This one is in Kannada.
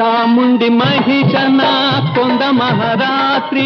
చాముండి మహిషన కొండ మహారాత్రి.